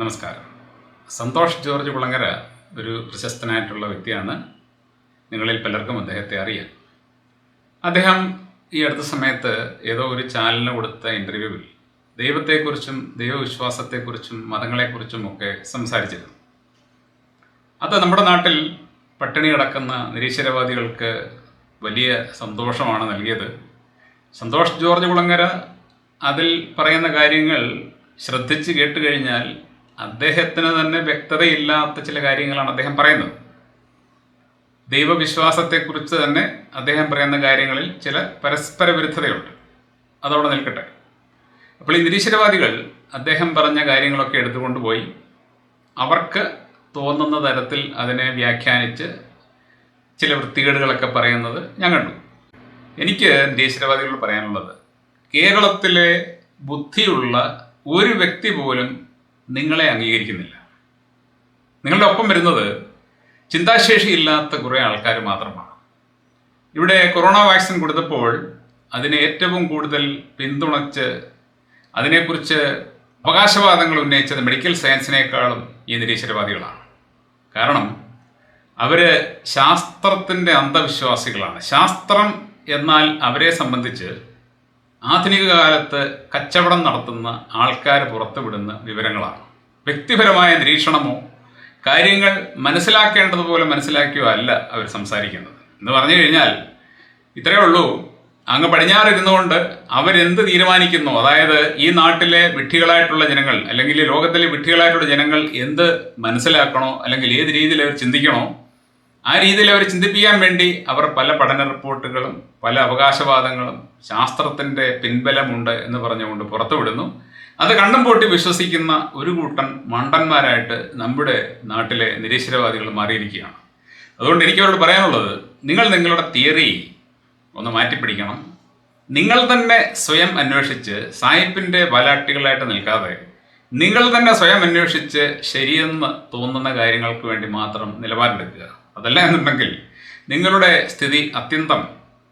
നമസ്കാരം. സന്തോഷ് ജോർജ് കുളങ്ങര ഒരു പ്രശസ്തനായിട്ടുള്ള വ്യക്തിയാണ്. നിങ്ങളിൽ പലർക്കും അദ്ദേഹത്തെ അറിയാം. അദ്ദേഹം ഈ അടുത്ത സമയത്ത് ഏതോ ഒരു ചാനലിന് കൊടുത്ത ഇന്റർവ്യൂവിൽ ദൈവത്തെക്കുറിച്ചും ദൈവവിശ്വാസത്തെക്കുറിച്ചും മതങ്ങളെക്കുറിച്ചും ഒക്കെ സംസാരിച്ചിരുന്നു. അത് നമ്മുടെ നാട്ടിൽ പട്ടിണി കിടക്കുന്ന നിരീശ്വരവാദികൾക്ക് വലിയ സന്തോഷമാണ് നൽകിയത്. സന്തോഷ് ജോർജ് കുളങ്ങര അതിൽ പറയുന്ന കാര്യങ്ങൾ ശ്രദ്ധിച്ച് കേട്ട് കഴിഞ്ഞാൽ അദ്ദേഹത്തിന് തന്നെ വ്യക്തതയില്ലാത്ത ചില കാര്യങ്ങളാണ് അദ്ദേഹം പറയുന്നത്. ദൈവവിശ്വാസത്തെക്കുറിച്ച് തന്നെ അദ്ദേഹം പറയുന്ന കാര്യങ്ങളിൽ ചില പരസ്പര വിരുദ്ധതയുണ്ട്. അതവിടെ നിൽക്കട്ടെ. അപ്പോൾ ഈ നിരീശ്വരവാദികൾ അദ്ദേഹം പറഞ്ഞ കാര്യങ്ങളൊക്കെ എടുത്തുകൊണ്ടുപോയി അവർക്ക് തോന്നുന്ന തരത്തിൽ അതിനെ വ്യാഖ്യാനിച്ച് ചില വൃത്തികേടുകളൊക്കെ പറയുന്നത് ഞാൻ കണ്ടു. എനിക്ക് നിരീശ്വരവാദികളോട് പറയാനുള്ളത് കേരളത്തിലെ ബുദ്ധിയുള്ള ഒരു വ്യക്തി പോലും നിങ്ങളെ അംഗീകരിക്കുന്നില്ല. നിങ്ങളുടെ ഒപ്പം വരുന്നത് ചിന്താശേഷിയില്ലാത്ത കുറേ ആൾക്കാർ മാത്രമാണ്. ഇവിടെ കൊറോണ വാക്സിൻ കൊടുത്തപ്പോൾ അതിനെ ഏറ്റവും കൂടുതൽ പിന്തുണച്ച് അതിനെക്കുറിച്ച് അവകാശവാദങ്ങൾ ഉന്നയിച്ചത് മെഡിക്കൽ സയൻസിനേക്കാളും ഈ നിരീശ്വരവാദികളാണ്. കാരണം അവർ ശാസ്ത്രത്തിന്റെ അന്ധവിശ്വാസികളാണ്. ശാസ്ത്രം എന്നാൽ അവരെ സംബന്ധിച്ച് ആധുനിക കാലത്ത് കച്ചവടം നടത്തുന്ന ആൾക്കാർ പുറത്തുവിടുന്ന വിവരങ്ങളാണ്. വ്യക്തിപരമായ നിരീക്ഷണമോ കാര്യങ്ങൾ മനസ്സിലാക്കേണ്ടതുപോലെ മനസ്സിലാക്കിയോ അല്ല അവർ സംസാരിക്കുന്നത്. എന്ന് പറഞ്ഞു കഴിഞ്ഞാൽ ഇത്രയേ ഉള്ളൂ. അങ്ങ് പടിഞ്ഞാറിരുന്നുകൊണ്ട് അവരെന്ത് തീരുമാനിക്കുന്നു? അതായത് ഈ നാട്ടിലെ വിഡ്ഢികളായിട്ടുള്ള ജനങ്ങൾ അല്ലെങ്കിൽ ലോകത്തിലെ വിഡ്ഢികളായിട്ടുള്ള ജനങ്ങൾ എന്ത് മനസ്സിലാക്കണോ അല്ലെങ്കിൽ ഏത് രീതിയിൽ അവർ ചിന്തിക്കണോ ആ രീതിയിൽ അവർ ചിന്തിപ്പിക്കാൻ വേണ്ടി അവർ പല പഠന റിപ്പോർട്ടുകളും പല അവകാശവാദങ്ങളും ശാസ്ത്രത്തിന്റെ പിൻബലമുണ്ട് എന്ന് പറഞ്ഞുകൊണ്ട് പുറത്തുവിടുന്നു. അത് കണ്ടും പൊട്ടി വിശ്വസിക്കുന്ന ഒരു കൂട്ടം മണ്ടന്മാരായിട്ട് നമ്മുടെ നാട്ടിലെ നിരീശ്വരവാദികൾ മാറിയിരിക്കുകയാണ്. അതുകൊണ്ട് എനിക്ക് അവരോട് പറയാനുള്ളത് നിങ്ങൾ നിങ്ങളുടെ തിയറി ഒന്ന് മാറ്റിപ്പിടിക്കണം. നിങ്ങൾ തന്നെ സ്വയം അന്വേഷിച്ച് സായിപ്പിന്റെ വലാട്ടികളായിട്ട് നിൽക്കാതെ നിങ്ങൾ തന്നെ സ്വയം അന്വേഷിച്ച് ശരിയെന്ന് തോന്നുന്ന കാര്യങ്ങൾക്ക് വേണ്ടി മാത്രം നിലപാടെടുക്കുക. അതല്ല എന്നുണ്ടെങ്കിൽ നിങ്ങളുടെ സ്ഥിതി അത്യന്തം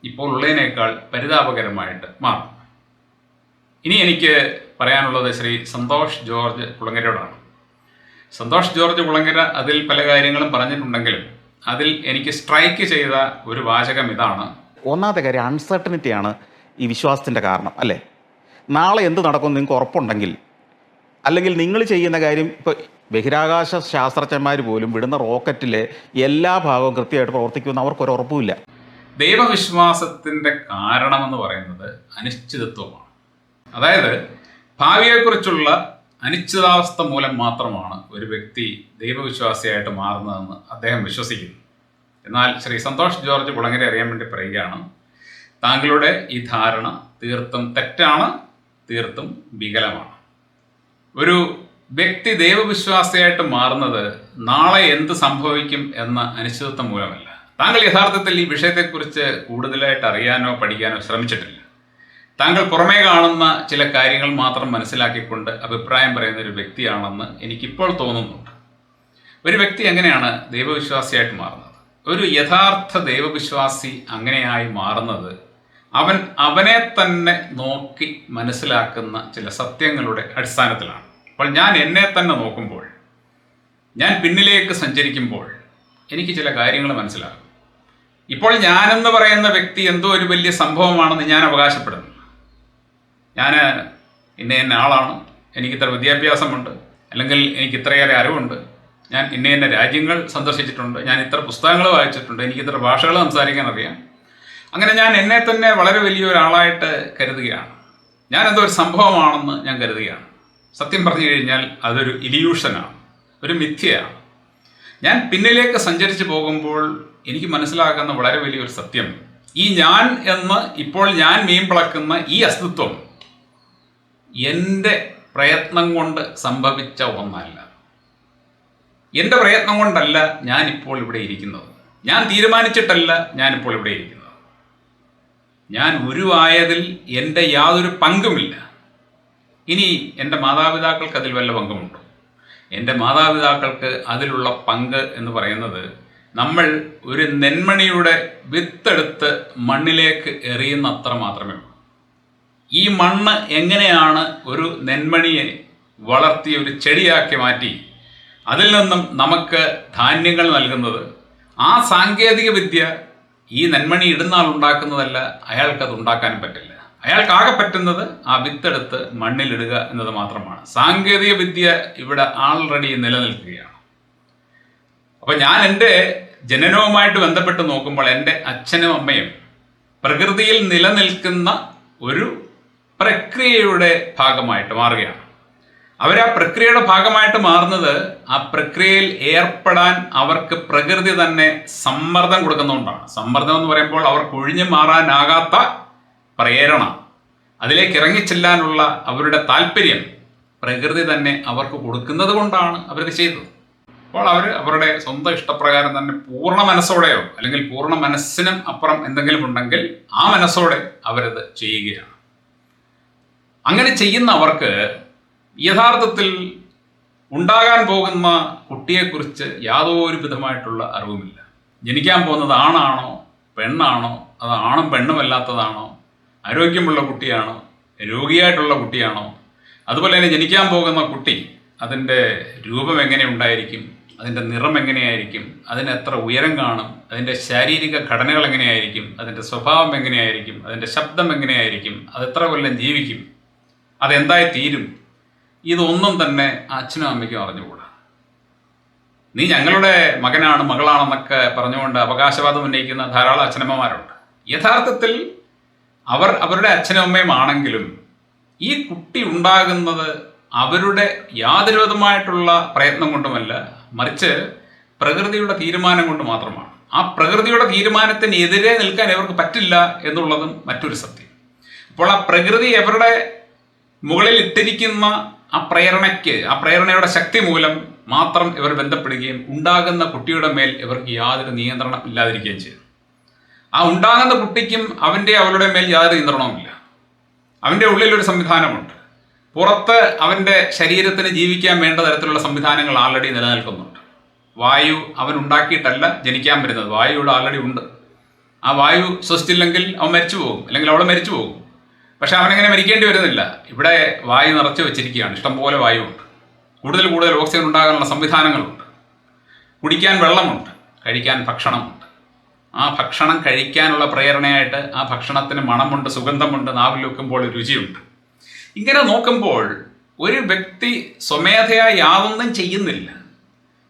ഇപ്പോൾ ഉള്ളതിനേക്കാൾ പരിതാപകരമായിട്ട് മാറും. ഇനി എനിക്ക് പറയാനുള്ളത് ശ്രീ സന്തോഷ് ജോർജ് കുളങ്ങരയോടാണ്. സന്തോഷ് ജോർജ് കുളങ്ങര അതിൽ പല കാര്യങ്ങളും പറഞ്ഞിട്ടുണ്ടെങ്കിലും അതിൽ എനിക്ക് സ്ട്രൈക്ക് ചെയ്ത ഒരു വാചകം ഇതാണ്. ഒന്നാമത്തെ കാര്യം അൺസർട്ടനിറ്റിയാണ് ഈ വിശ്വാസത്തിന്റെ കാരണം അല്ലേ? നാളെ എന്ത് നടക്കും നിങ്ങൾക്ക് ഉറപ്പുണ്ടെങ്കിൽ അല്ലെങ്കിൽ നിങ്ങൾ ചെയ്യുന്ന കാര്യം ഇപ്പോൾ ബഹിരാകാശ ശാസ്ത്രജ്ഞന്മാർ പോലും വിടുന്ന റോക്കറ്റിലെ എല്ലാ ഭാഗവും കൃത്യമായിട്ട് പ്രവർത്തിക്കുമെന്ന് അവർക്കൊരു ഉറപ്പുമില്ല. ദൈവവിശ്വാസത്തിന്റെ കാരണമെന്ന് പറയുന്നത് അനിശ്ചിതത്വമാണ്. അതായത് ഭാവിയെക്കുറിച്ചുള്ള അനിശ്ചിതാവസ്ഥ മൂലം മാത്രമാണ് ഒരു വ്യക്തി ദൈവവിശ്വാസിയായിട്ട് മാറുന്നതെന്ന് അദ്ദേഹം വിശ്വസിക്കുന്നു. എന്നാൽ ശ്രീ സന്തോഷ് ജോർജ് പുളങ്ങരെ അറിയാൻ വേണ്ടി പറയുകയാണ് താങ്കളുടെ ഈ ധാരണ തീർത്തും തെറ്റാണ് തീർത്തും വികലമാണ്. ഒരു വ്യക്തി ദൈവവിശ്വാസിയായിട്ട് മാറുന്നത് നാളെ എന്ത് സംഭവിക്കും എന്ന അനിശ്ചിതത്വം മൂലമല്ല. താങ്കൾ യഥാർത്ഥത്തിൽ ഈ വിഷയത്തെക്കുറിച്ച് കൂടുതലായിട്ട് അറിയാനോ പഠിക്കാനോ ശ്രമിച്ചിട്ടില്ല. താങ്കൾ പുറമേ കാണുന്ന ചില കാര്യങ്ങൾ മാത്രം മനസ്സിലാക്കിക്കൊണ്ട് അഭിപ്രായം പറയുന്ന ഒരു വ്യക്തിയാണെന്ന് എനിക്കിപ്പോൾ തോന്നുന്നുണ്ട്. ഒരു വ്യക്തി എങ്ങനെയാണ് ദൈവവിശ്വാസിയായിട്ട് മാറുന്നത്? ഒരു യഥാർത്ഥ ദൈവവിശ്വാസി അങ്ങനെയായി മാറുന്നത് അവൻ അവനെ തന്നെ നോക്കി മനസ്സിലാക്കുന്ന ചില സത്യങ്ങളുടെ അടിസ്ഥാനത്തിലാണ്. അപ്പോൾ ഞാൻ എന്നെ തന്നെ നോക്കുമ്പോൾ ഞാൻ പിന്നിലേക്ക് സഞ്ചരിക്കുമ്പോൾ എനിക്ക് ചില കാര്യങ്ങൾ മനസ്സിലാകും. ഇപ്പോൾ ഞാനെന്ന് പറയുന്ന വ്യക്തി എന്തോ ഒരു വലിയ സംഭവമാണെന്ന് ഞാൻ അവകാശപ്പെടുന്നു. ഞാൻ ഇന്ന ഇന്ന ആളാണ് എനിക്ക് ഇത്ര വിദ്യാഭ്യാസമുണ്ട് അല്ലെങ്കിൽ എനിക്ക് ഇത്രയേറെ അറിവുണ്ട് ഞാൻ ഇന്ന ഇന്ന രാജ്യങ്ങൾ സന്ദർശിച്ചിട്ടുണ്ട് ഞാൻ ഇത്ര പുസ്തകങ്ങൾ വായിച്ചിട്ടുണ്ട് എനിക്ക് ഇത്ര ഭാഷകൾ സംസാരിക്കാൻ അറിയാം. അങ്ങനെ ഞാൻ എന്നെ തന്നെ വളരെ വലിയ ഒരാളായിട്ട് കരുതുകയാണ്. ഞാനെന്തോ ഒരു സംഭവമാണെന്ന് ഞാൻ കരുതുകയാണ്. സത്യം പറഞ്ഞു കഴിഞ്ഞാൽ അതൊരു ഇലിയൂഷനാണ് ഒരു മിഥ്യയാണ്. ഞാൻ പിന്നിലേക്ക് സഞ്ചരിച്ചു പോകുമ്പോൾ എനിക്ക് മനസ്സിലാക്കുന്ന വളരെ വലിയൊരു സത്യം. ഈ ഞാൻ എന്ന് ഇപ്പോൾ ഞാൻ മീൻ പിളക്കുന്ന ഈ അസ്തിത്വം എന്റെ പ്രയത്നം കൊണ്ട് സംഭവിച്ച ഒന്നല്ല. എന്റെ പ്രയത്നം കൊണ്ടല്ല ഞാൻ ഇപ്പോൾ ഇവിടെ ഇരിക്കുന്നത്. ഞാൻ തീരുമാനിച്ചിട്ടല്ല ഞാനിപ്പോൾ ഇവിടെ ഇരിക്കുന്നത്. ഞാൻ ഉരുവായതിൽ എന്റെ യാതൊരു പങ്കുമില്ല. ഇനി എന്റെ മാതാപിതാക്കൾക്ക് അതിൽ വല്ല പങ്കുമുണ്ടോ? എന്റെ മാതാപിതാക്കൾക്ക് അതിലുള്ള പങ്ക് എന്ന് പറയുന്നത് നമ്മൾ ഒരു നെന്മണിയുടെ വിത്തെടുത്ത് മണ്ണിലേക്ക് എറിയുന്ന അത്ര മാത്രമേ ഉള്ളൂ. ഈ മണ്ണ് എങ്ങനെയാണ് ഒരു നെന്മണിയെ വളർത്തി ഒരു ചെടിയാക്കി മാറ്റി അതിൽ നിന്നും നമുക്ക് ധാന്യങ്ങൾ നൽകുന്നത്? ആ സാങ്കേതിക വിദ്യ ഈ നെന്മണി ഇടുന്ന ആൾ ഉണ്ടാക്കുന്നതല്ല അയാൾക്കത് ഉണ്ടാക്കാനും പറ്റില്ല. അയാൾക്കാകെ പറ്റുന്നത് ആ വിത്തെടുത്ത് മണ്ണിലിടുക എന്നത് മാത്രമാണ്. സാങ്കേതിക വിദ്യ ഇവിടെ ആൾറെഡി നിലനിൽക്കുകയാണ്. അപ്പൊ ഞാൻ എന്റെ ജനനവുമായിട്ട് ബന്ധപ്പെട്ട് നോക്കുമ്പോൾ എന്റെ അച്ഛനും അമ്മയും പ്രകൃതിയിൽ നിലനിൽക്കുന്ന ഒരു പ്രക്രിയയുടെ ഭാഗമായിട്ട് മാറുകയാണ്. അവർ ആ പ്രക്രിയയുടെ ഭാഗമായിട്ട് മാറുന്നത് ആ പ്രക്രിയയിൽ ഏർപ്പെടാൻ അവർക്ക് പ്രകൃതി തന്നെ സമ്മർദ്ദം കൊടുക്കുന്നതുകൊണ്ടാണ്. സമ്മർദ്ദം എന്ന് പറയുമ്പോൾ അവർക്ക് ഒഴിഞ്ഞു മാറാനാകാത്ത പ്രേരണ. അതിലേക്ക് ഇറങ്ങിച്ചെല്ലാനുള്ള അവരുടെ താല്പര്യം പ്രകൃതി തന്നെ അവർക്ക് കൊടുക്കുന്നത് കൊണ്ടാണ് അവരത് ചെയ്തത്. അപ്പോൾ അവർ അവരുടെ സ്വന്തം ഇഷ്ടപ്രകാരം തന്നെ പൂർണ മനസ്സോടെയോ അല്ലെങ്കിൽ പൂർണ മനസ്സിനും അപ്പുറം എന്തെങ്കിലും ഉണ്ടെങ്കിൽ ആ മനസ്സോടെ അവരത് ചെയ്യുകയാണ്. അങ്ങനെ ചെയ്യുന്ന അവർക്ക് യഥാർത്ഥത്തിൽ ഉണ്ടാകാൻ പോകുന്ന കുട്ടിയെക്കുറിച്ച് യാതൊരു വിധമായിട്ടുള്ള അറിവുമില്ല. ജനിക്കാൻ പോകുന്നത് ആണാണോ പെണ്ണാണോ അത് ആണും പെണ്ണുമല്ലാത്തതാണോ ആരോഗ്യമുള്ള കുട്ടിയാണോ? രോഗിയായിട്ടുള്ള കുട്ടിയാണോ? അതുപോലെ തന്നെ ജനിക്കാൻ പോകുന്ന കുട്ടി അതിന്റെ രൂപം എങ്ങനെ ഉണ്ടായിരിക്കും? അതിന്റെ നിറം എങ്ങനെയായിരിക്കും? അതിന് എത്ര ഉയരം കാണും? അതിന്റെ ശാരീരിക ഘടനകൾ എങ്ങനെയായിരിക്കും? അതിന്റെ സ്വഭാവം എങ്ങനെയായിരിക്കും? അതിന്റെ ശബ്ദം എങ്ങനെയായിരിക്കും? അത് എത്ര കൊല്ലം ജീവിക്കും? അതെന്തായി തീരും? ഇതൊന്നും തന്നെ അച്ഛനും അമ്മയ്ക്കും അറിഞ്ഞുകൂടാ. നീ ഞങ്ങളുടെ മകനാണ് മകളാണെന്നൊക്കെ പറഞ്ഞുകൊണ്ട് അവകാശവാദം ഉന്നയിക്കുന്ന ധാരാളം അച്ഛനമ്മമാരുണ്ട്. യഥാർത്ഥത്തിൽ അവർ അവരുടെ അച്ഛനും അമ്മയും ആണെങ്കിലും ഈ കുട്ടി ഉണ്ടാകുന്നത് അവരുടെ യാതൊരുവിധമായിട്ടുള്ള പ്രയത്നം കൊണ്ടുമല്ല മറിച്ച് പ്രകൃതിയുടെ തീരുമാനം കൊണ്ട് മാത്രമാണ്. ആ പ്രകൃതിയുടെ തീരുമാനത്തിനെതിരെ നിൽക്കാൻ ഇവർക്ക് പറ്റില്ല എന്നുള്ളതും മറ്റൊരു സത്യം. അപ്പോൾ ആ പ്രകൃതി അവരുടെ മുകളിൽ ഇട്ടിരിക്കുന്ന ആ പ്രേരണയ്ക്ക് ആ പ്രേരണയുടെ ശക്തി മൂലം മാത്രം ഇവർ ബന്ധപ്പെടുകയും ഉണ്ടാകുന്ന കുട്ടിയുടെ മേൽ ഇവർക്ക് യാതൊരു നിയന്ത്രണം ഇല്ലാതിരിക്കുകയും ചെയ്തു. ആ ഉണ്ടാകുന്ന കുട്ടിക്കും അവന്റെ അവളുടെ മേൽ യാതൊരു നിയന്ത്രണവുമില്ല. അവന്റെ ഉള്ളിൽ ഒരു സംവിധാനമുണ്ട്. പുറത്ത് അവന്റെ ശരീരത്തിന് ജീവിക്കാൻ വേണ്ട തരത്തിലുള്ള സംവിധാനങ്ങൾ ആൾറെഡി നിലനിൽക്കുന്നുണ്ട്. വായു അവൻ ഉണ്ടാക്കിയിട്ടല്ല ജനിക്കാൻ വരുന്നത്. വായു ഇവിടെ ആൾറെഡി ഉണ്ട്. ആ വായു ശ്വസിച്ചില്ലെങ്കിൽ അവൻ മരിച്ചു പോകും. അല്ലെങ്കിൽ അവൾ മരിച്ചു പോകും. പക്ഷെ അവനെങ്ങനെ മരിക്കേണ്ടി വരുന്നില്ല. ഇവിടെ വായു നിറച്ചു വെച്ചിരിക്കുകയാണ്. ഇഷ്ടംപോലെ ഉണ്ട് കൂടുതൽ കൂടുതൽ ഓക്സിജൻ ഉണ്ടാകാനുള്ള സംവിധാനങ്ങളുണ്ട്. കുടിക്കാൻ വെള്ളമുണ്ട്. കഴിക്കാൻ ഭക്ഷണമുണ്ട്. ആ ഭക്ഷണം കഴിക്കാനുള്ള പ്രേരണയായിട്ട് ആ ഭക്ഷണത്തിന് മണമുണ്ട് സുഗന്ധമുണ്ട് നാവിൽ വെക്കുമ്പോൾ രുചിയുണ്ട്. ഇങ്ങനെ നോക്കുമ്പോൾ ഒരു വ്യക്തി സ്വമേധയാ യാതൊന്നും ചെയ്യുന്നില്ല.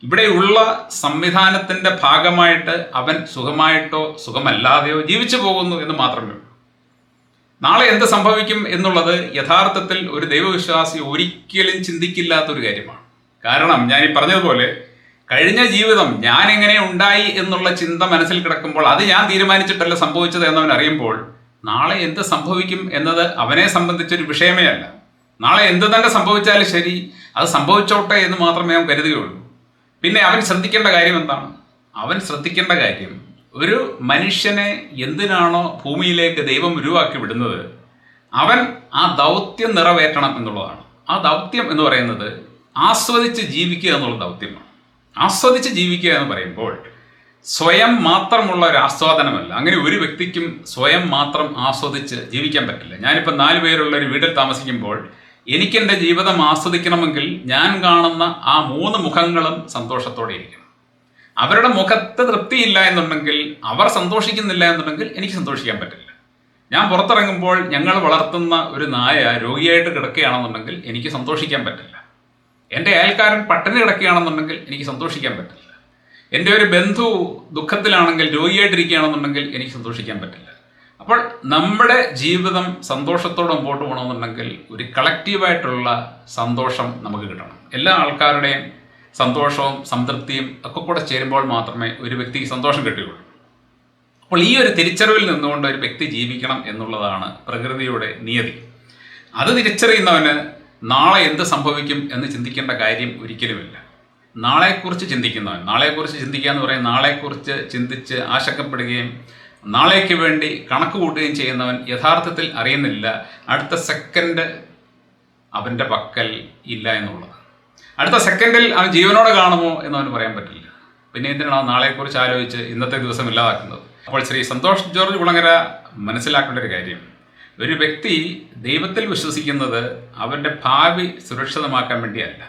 ഇവിടെയുള്ള സംവിധാനത്തിന്റെ ഭാഗമായിട്ട് അവൻ സുഖമായിട്ടോ സുഖമല്ലാതെയോ ജീവിച്ചു പോകുന്നു എന്ന് മാത്രമേ ഉള്ളൂ. നാളെ എന്ത് സംഭവിക്കും എന്നുള്ളത് യഥാർത്ഥത്തിൽ ഒരു ദൈവവിശ്വാസി ഒരിക്കലും ചിന്തിക്കില്ലാത്തൊരു കാര്യമാണ്. കാരണം ഞാൻ ഈ പറഞ്ഞതുപോലെ കഴിഞ്ഞ ജീവിതം ഞാൻ എങ്ങനെ ഉണ്ടായി എന്നുള്ള ചിന്ത മനസ്സിൽ കിടക്കുമ്പോൾ അത് ഞാൻ തീരുമാനിച്ചിട്ടല്ല സംഭവിച്ചത് എന്നവൻ അറിയുമ്പോൾ നാളെ എന്ത് സംഭവിക്കും എന്നത് അവനെ സംബന്ധിച്ചൊരു വിഷയമേ അല്ല. നാളെ എന്ത് തന്നെ സംഭവിച്ചാലും ശരി അത് സംഭവിച്ചോട്ടെ എന്ന് മാത്രമേ അവൻ കരുതുകയുള്ളൂ. പിന്നെ അവൻ ശ്രദ്ധിക്കേണ്ട കാര്യം എന്താണ്? അവൻ ശ്രദ്ധിക്കേണ്ട കാര്യം ഒരു മനുഷ്യനെ എന്തിനാണോ ഭൂമിയിലേക്ക് ദൈവം ഉരുവാക്കി വിടുന്നത് അവൻ ആ ദൗത്യം നിറവേറ്റണം എന്നുള്ളതാണ്. ആ ദൗത്യം എന്ന് പറയുന്നത് ആസ്വദിച്ച് ജീവിക്കുക എന്നുള്ള ദൗത്യമാണ്. ആസ്വദിച്ച് ജീവിക്കുക എന്ന് പറയുമ്പോൾ സ്വയം മാത്രമുള്ള ഒരു ആസ്വാദനമല്ല. അങ്ങനെ ഒരു വ്യക്തിക്കും സ്വയം മാത്രം ആസ്വദിച്ച് ജീവിക്കാൻ പറ്റില്ല. ഞാനിപ്പോൾ നാല് പേരുള്ള ഒരു വീട്ടിൽ താമസിക്കുമ്പോൾ എനിക്കെന്റെ ജീവിതം ആസ്വദിക്കണമെങ്കിൽ ഞാൻ കാണുന്ന ആ മൂന്ന് മുഖങ്ങളും സന്തോഷത്തോടെ ഇരിക്കണം. അവരുടെ മുഖത്ത് തൃപ്തിയില്ല എന്നുണ്ടെങ്കിൽ അവർ സന്തോഷിക്കുന്നില്ല എന്നുണ്ടെങ്കിൽ എനിക്ക് സന്തോഷിക്കാൻ പറ്റില്ല. ഞാൻ പുറത്തിറങ്ങുമ്പോൾ ഞങ്ങൾ വളർത്തുന്ന ഒരു നായ രോഗിയായിട്ട് കിടക്കുകയാണെന്നുണ്ടെങ്കിൽ എനിക്ക് സന്തോഷിക്കാൻ പറ്റില്ല. എന്റെ അയൽക്കാരൻ പട്ടിണി കിടക്കുകയാണെന്നുണ്ടെങ്കിൽ എനിക്ക് സന്തോഷിക്കാൻ പറ്റില്ല. എന്റെ ഒരു ബന്ധു ദുഃഖത്തിലാണെങ്കിൽ രോഗിയായിട്ടിരിക്കുകയാണെന്നുണ്ടെങ്കിൽ എനിക്ക് സന്തോഷിക്കാൻ പറ്റില്ല. അപ്പോൾ നമ്മുടെ ജീവിതം സന്തോഷത്തോടെ മുമ്പോട്ട് പോകണമെന്നുണ്ടെങ്കിൽ ഒരു കളക്റ്റീവായിട്ടുള്ള സന്തോഷം നമുക്ക് കിട്ടണം. എല്ലാ ആൾക്കാരുടെയും സന്തോഷവും സംതൃപ്തിയും ഒക്കെ കൂടെ ചേരുമ്പോൾ മാത്രമേ ഒരു വ്യക്തിക്ക് സന്തോഷം കിട്ടുകയുള്ളൂ. അപ്പോൾ ഈ ഒരു തിരിച്ചറിവിൽ നിന്നുകൊണ്ട് ഒരു വ്യക്തി ജീവിക്കണം എന്നുള്ളതാണ് പ്രകൃതിയുടെ നിയതി. അത് തിരിച്ചറിയുന്നവന് നാളെ എന്ത് സംഭവിക്കും എന്ന് ചിന്തിക്കേണ്ട കാര്യം ഒരിക്കലുമില്ല. നാളെക്കുറിച്ച് ചിന്തിക്കുന്നവൻ നാളെക്കുറിച്ച് ചിന്തിക്കുക എന്ന് പറയും നാളെക്കുറിച്ച് ചിന്തിച്ച് ആശങ്കപ്പെടുകയും നാളേക്ക് വേണ്ടി കണക്ക് കൂട്ടുകയും ചെയ്യുന്നവൻ യഥാർത്ഥത്തിൽ അറിയുന്നില്ല. അടുത്ത സെക്കൻഡ് അവന്റെ പക്കൽ ഇല്ല എന്നുള്ളത് അടുത്ത സെക്കൻഡിൽ അവൻ ജീവനോടെ കാണുമോ എന്നവന് പറയാൻ പറ്റില്ല. പിന്നെ എന്തിനാണ് നാളെക്കുറിച്ച് ആലോചിച്ച് ഇന്നത്തെ ദിവസം ഇല്ലാതാക്കുന്നത്? അപ്പോൾ ശ്രീ സന്തോഷ് ജോർജ് കുളങ്ങര മനസ്സിലാക്കേണ്ട ഒരു കാര്യം. ഒരു വ്യക്തി ദൈവത്തിൽ വിശ്വസിക്കുന്നത് അവന്റെ ഭാവി സുരക്ഷിതമാക്കാൻ വേണ്ടിയല്ല.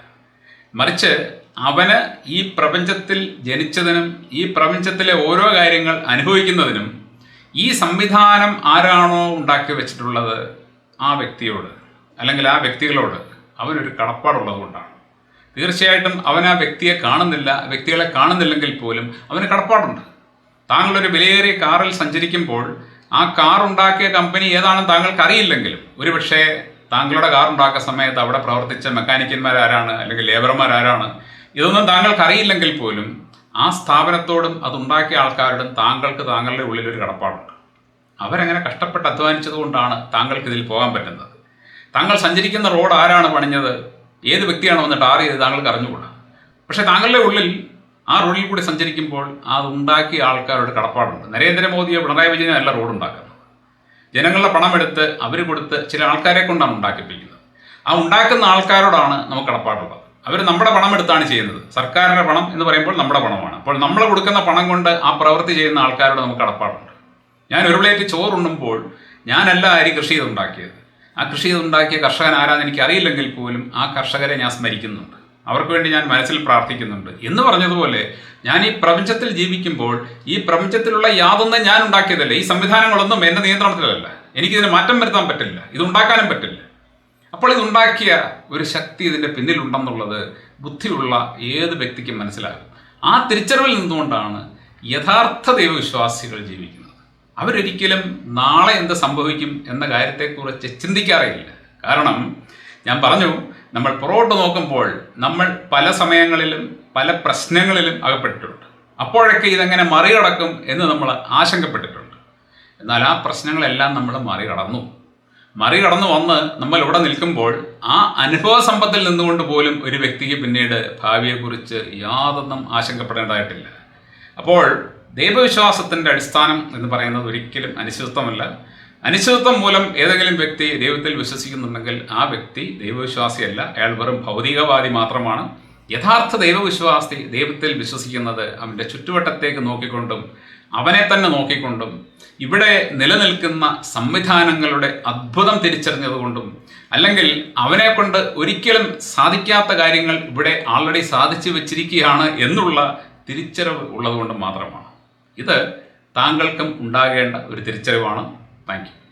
മറിച്ച് അവന് ഈ പ്രപഞ്ചത്തിൽ ജനിച്ചതിനും ഈ പ്രപഞ്ചത്തിലെ ഓരോ കാര്യങ്ങൾ അനുഭവിക്കുന്നതിനും ഈ സംവിധാനം ആരാണോ ഉണ്ടാക്കി വെച്ചിട്ടുള്ളത് ആ വ്യക്തിയോട് അല്ലെങ്കിൽ ആ വ്യക്തികളോട് അവനൊരു കടപ്പാടുള്ളതുകൊണ്ടാണ് തീർച്ചയായിട്ടും അവൻ ആ വ്യക്തിയെ കാണുന്നില്ല വ്യക്തികളെ കാണുന്നില്ലെങ്കിൽ പോലും അവന് കടപ്പാടുണ്ട്. താങ്കളൊരു വിലയേറിയ കാറിൽ സഞ്ചരിക്കുമ്പോൾ ആ കാർ ഉണ്ടാക്കിയ കമ്പനി ഏതാണെന്ന് താങ്കൾക്ക് അറിയില്ലെങ്കിലും ഒരുപക്ഷെ താങ്കളുടെ കാർ ഉണ്ടാക്കുന്ന സമയത്ത് അവിടെ പ്രവർത്തിച്ച മെക്കാനിക്കന്മാർ ആരാണ് അല്ലെങ്കിൽ ലേബർമാർ ആരാണ് ഇതൊന്നും താങ്കൾക്ക് അറിയില്ലെങ്കിൽ പോലും ആ സ്ഥാപനത്തോടും അതുണ്ടാക്കിയ ആൾക്കാരോടും താങ്കൾക്ക് താങ്കളുടെ ഉള്ളിൽ ഒരു കടപ്പാടുണ്ട്. അവരങ്ങനെ കഷ്ടപ്പെട്ട് അധ്വാനിച്ചത് കൊണ്ടാണ് താങ്കൾക്ക് ഇതിൽ പോകാൻ പറ്റുന്നത്. താങ്കൾ സഞ്ചരിക്കുന്ന റോഡ് ആരാണ് പണിഞ്ഞത് ഏത് വ്യക്തിയാണ് വന്ന് ടാർ ചെയ്ത് താങ്കൾക്ക് അറിഞ്ഞുകൂടാ? പക്ഷേ താങ്കളുടെ ഉള്ളിൽ ആ റോഡിൽ കൂടി സഞ്ചരിക്കുമ്പോൾ അത് ഉണ്ടാക്കിയ ആൾക്കാരുടെ കടപ്പാടുണ്ട്. നരേന്ദ്രമോദിയോ പിണറായി വിജയനോ അല്ല റോഡ് ഉണ്ടാക്കുന്നത്. ജനങ്ങളുടെ പണമെടുത്ത് അവർ കൊടുത്ത് ചില ആൾക്കാരെ കൊണ്ടാണ് ഉണ്ടാക്കിപ്പിക്കുന്നത്. ആ ഉണ്ടാക്കുന്ന ആൾക്കാരോടാണ് നമുക്ക് കടപ്പാടുള്ളത്. അവർ നമ്മുടെ പണം എടുത്താണ് ചെയ്യുന്നത്. സർക്കാരിന്റെ പണം എന്ന് പറയുമ്പോൾ നമ്മുടെ പണമാണ്. അപ്പോൾ നമ്മൾ കൊടുക്കുന്ന പണം കൊണ്ട് ആ പ്രവൃത്തി ചെയ്യുന്ന ആൾക്കാരോട് നമുക്ക് കടപ്പാടുണ്ട്. ഞാൻ ഒരു പ്ലേറ്റ് ചോറുണ്ണുമ്പോൾ ഞാനല്ല അരി കൃഷി ചെയ്തുണ്ടാക്കിയത്. ആ കൃഷി ചെയ്തുണ്ടാക്കിയ കർഷകൻ ആരാന്ന് എനിക്ക് അറിയില്ലെങ്കിൽ പോലും ആ കർഷകരെ ഞാൻ സ്മരിക്കുന്നുണ്ട്. അവർക്ക് വേണ്ടി ഞാൻ മനസ്സിൽ പ്രാർത്ഥിക്കുന്നുണ്ട്. എന്ന് പറഞ്ഞതുപോലെ ഞാൻ ഈ പ്രപഞ്ചത്തിൽ ജീവിക്കുമ്പോൾ ഈ പ്രപഞ്ചത്തിലുള്ള യാതൊന്നും ഞാൻ ഉണ്ടാക്കിയതല്ല. ഈ സംവിധാനങ്ങളൊന്നും എന്റെ നിയന്ത്രണത്തിലല്ല. എനിക്കിതിന് മാറ്റം വരുത്താൻ പറ്റില്ല. ഇത് ഉണ്ടാക്കാനും പറ്റില്ല. അപ്പോൾ ഇതുണ്ടാക്കിയ ഒരു ശക്തി ഇതിന്റെ പിന്നിലുണ്ടെന്നുള്ളത് ബുദ്ധിയുള്ള ഏത് വ്യക്തിക്കും മനസ്സിലാകും. ആ തിരിച്ചറിവിൽ നിന്നുകൊണ്ടാണ് യഥാർത്ഥ ദൈവവിശ്വാസികൾ ജീവിക്കുന്നത്. അവരൊരിക്കലും നാളെ എന്ത് സംഭവിക്കും എന്ന കാര്യത്തെക്കുറിച്ച് ചിന്തിക്കാറില്ല കാരണം ഞാൻ പറഞ്ഞു നമ്മൾ പുറകോട്ട് നോക്കുമ്പോൾ നമ്മൾ പല സമയങ്ങളിലും പല പ്രശ്നങ്ങളിലും അകപ്പെട്ടിട്ടുണ്ട്. അപ്പോഴൊക്കെ ഇതെങ്ങനെ മറികടക്കും എന്ന് നമ്മൾ ആശങ്കപ്പെട്ടിട്ടുണ്ട്. എന്നാൽ ആ പ്രശ്നങ്ങളെല്ലാം നമ്മൾ മറികടന്നു. മറികടന്നു വന്ന് നമ്മൾ ഇവിടെ നിൽക്കുമ്പോൾ ആ അനുഭവ സമ്പത്തിൽ നിന്നുകൊണ്ട് പോലും ഒരു വ്യക്തിക്ക് പിന്നീട് ഭാവിയെക്കുറിച്ച് യാതൊന്നും ആശങ്കപ്പെടേണ്ടതായിട്ടില്ല. അപ്പോൾ ദൈവവിശ്വാസത്തിന്റെ അടിസ്ഥാനം എന്ന് പറയുന്നത് ഒരിക്കലും അനിശ്ചിതത്വമല്ല. അനിശ്ചിതത്വം മൂലം ഏതെങ്കിലും വ്യക്തി ദൈവത്തിൽ വിശ്വസിക്കുന്നുണ്ടെങ്കിൽ ആ വ്യക്തി ദൈവവിശ്വാസിയല്ല. അയാൾ വെറും ഭൗതികവാദി മാത്രമാണ്. യഥാർത്ഥ ദൈവവിശ്വാസി ദൈവത്തിൽ വിശ്വസിക്കുന്നത് അവന്റെ ചുറ്റുവട്ടത്തേക്ക് നോക്കിക്കൊണ്ടും അവനെ തന്നെ നോക്കിക്കൊണ്ടും ഇവിടെ നിലനിൽക്കുന്ന സംവിധാനങ്ങളുടെ അത്ഭുതം തിരിച്ചറിഞ്ഞതുകൊണ്ടും അല്ലെങ്കിൽ അവനെ കൊണ്ട് ഒരിക്കലും സാധിക്കാത്ത കാര്യങ്ങൾ ഇവിടെ ആൾറെഡി സാധിച്ചു വെച്ചിരിക്കുകയാണ് എന്നുള്ള തിരിച്ചറിവ് ഉള്ളതുകൊണ്ടും മാത്രമാണ്. ഇത് താങ്കൾക്കും ഉണ്ടാകേണ്ട ഒരു തിരിച്ചറിവാണ്. Thank you.